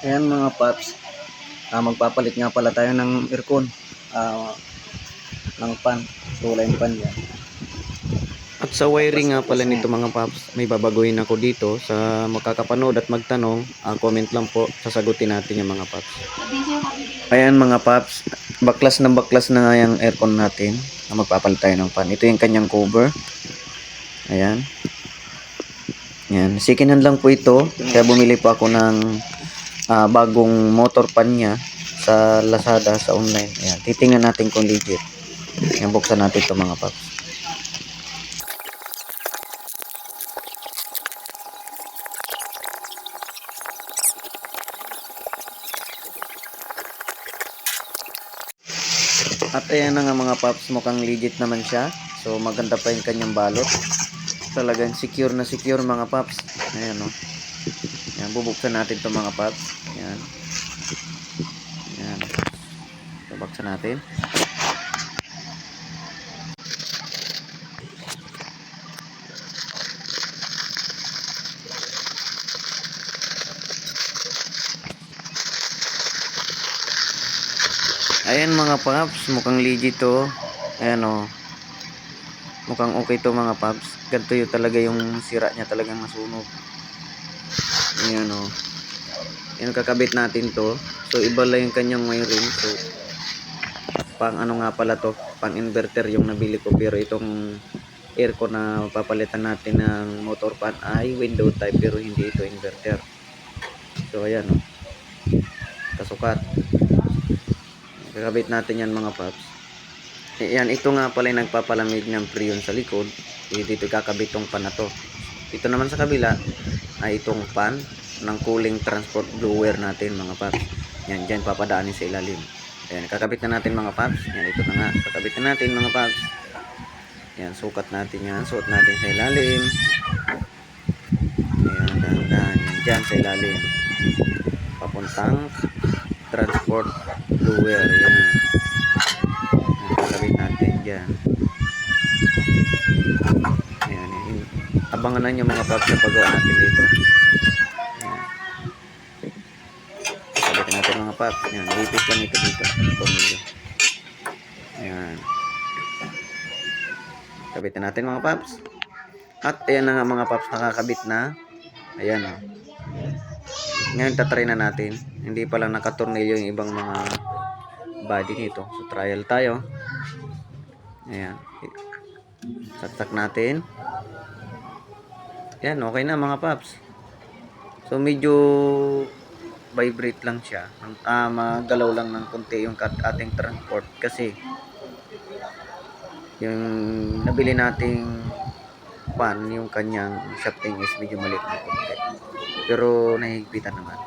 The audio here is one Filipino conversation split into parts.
Ayan mga paps, ah, magpapalit nga pala tayo ng aircon, ah, ng pan, kulay pan yan. At sa wiring nga pala nito mga paps, may babaguhin ako dito sa makakapanood at magtanong, ah, comment lang po, sasagutin natin yung mga paps. Ayan mga paps, baklas na baklas na nga yung aircon natin. Na magpapalit tayo ng pan. Ito yung kanyang cover. Ayan. Ayan, second hand lang po ito. Kaya bumili po ako ng ah, bagong motor pan niya sa Lazada sa online. Ayan, titingnan natin kung legit. Ayan, buksan natin ito mga paps. At ayan na nga mga paps, mukhang legit naman siya. So maganda pa yung kanyang balot. Talagang secure na secure mga paps. Ayan o. Ayan, bubuksan natin to mga paps. Ayan. Ayan. Bubuksan natin. Ayan mga paps, mukhang legit to. Ayan o. Mukhang okay to mga paps. Ganito yung talaga yung sira niya talagang nasunog. Ayan o. Yan kakabit natin to. So iba lang yung kanyang wiring. So pang ano nga pala to, pang inverter yung nabili ko pero itong aircon na papalitan natin ng motor fan ay window type pero hindi ito inverter. So ayan o. Kasukat. Kakabit natin yan mga paps. Eh, Yan, ito nga pala yung nagpapalamig ng preon sa likod. Eh, dito kakabit tong pan na to. Ito naman sa kabila ay itong pan ng cooling transport blower natin mga paps. Yan, dyan papadaanin sa ilalim. Ayan, kakabit na natin mga paps. Yan, ito na nga. Kakabit na natin mga paps. Yan, sukat natin yan. Suot natin sa ilalim. Ayan, dahan-dahan. Yan, dyan sa ilalim. Papuntang transport blower. Yan, Kakabit natin dyan. Yan. Abangan na nyo mga paps na pagawa natin dito. Ayan. Kabitin natin mga paps. Ayan, lipis lang ito dito. Pamilya. Ayan. Kabitin natin mga paps. At ayan na nga mga paps nakakabit na. Ayan o. Ngayon tatry na natin. Hindi pa lang nakatornilyo yung ibang mga body nito. So trial tayo. Ayan. Saksak natin. Yan, okay na mga paps. So medyo vibrate lang siya. Ah, magalaw lang ng konti yung ating transport kasi yung nabili nating pan, yung kanyang shafting is medyo maliit na konti. Pero nahihigpitan naman.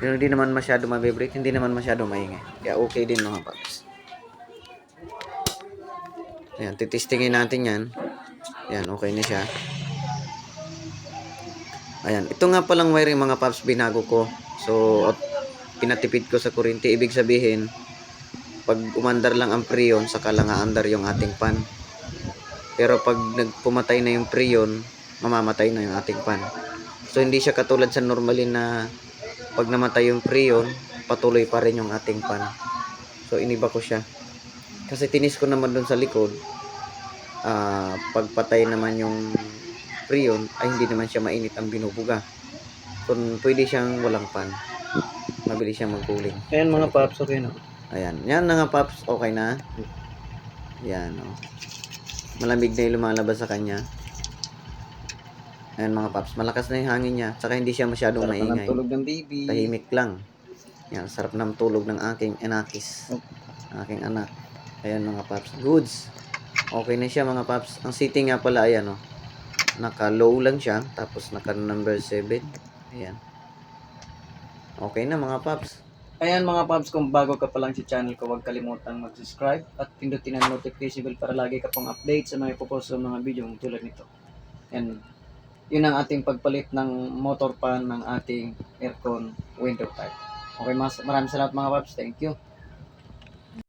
Pero hindi naman masyado mabibrate, hindi naman masyado maingay. Kaya okay din mga paps. Ayan, titistingin natin yan. Ayan, okay na siya. Ayan, ito nga palang wiring mga paps binago ko. So, at pinatipid ko sa kuryente. Ibig sabihin, pag umandar lang ang preon, saka lang aandar yung ating pan. Pero pag nagpumatay na yung preon, mamamatay na yung ating pan. So, hindi siya katulad sa normalin na pag namatay yung preon, patuloy pa rin yung ating pan. So, iniba ko siya. Kasi tinis ko naman doon sa likod, ah pagpatay naman yung preon, ay hindi naman siya mainit ang binubuga. So, pwede siyang walang pan. Mabilis siyang mag-cooling. Ayan mga paps, okay na. Ayan. Yan na nga, Paps. Okay na. Yan, oh. Malamig na yung lumalabas sa kanya. Ayan mga Paps. Malakas na yung hangin niya. Tsaka hindi siya masyadong Sarap na ng maingay. tulog ng baby. Tahimik lang. Yan. Sarap ng tulog ng aking enakis. Oh. Aking anak. Ayan mga Paps. Goods. Okay na siya mga Paps. Ang seating nga pala, ayan, oh. Naka-low lang siya. Tapos naka-number 7. Ayan. Okay na mga Paps. Ayan mga paps, kung bago ka pa lang sa channel ko, huwag kalimutang mag-subscribe at pindutin ang notification bell para lagi ka pong update sa mga ipopost sa mga video tulad nito. And yun ang ating pagpalit ng motor pan ng ating aircon window type. Okay, mas maraming salamat mga paps. Thank you.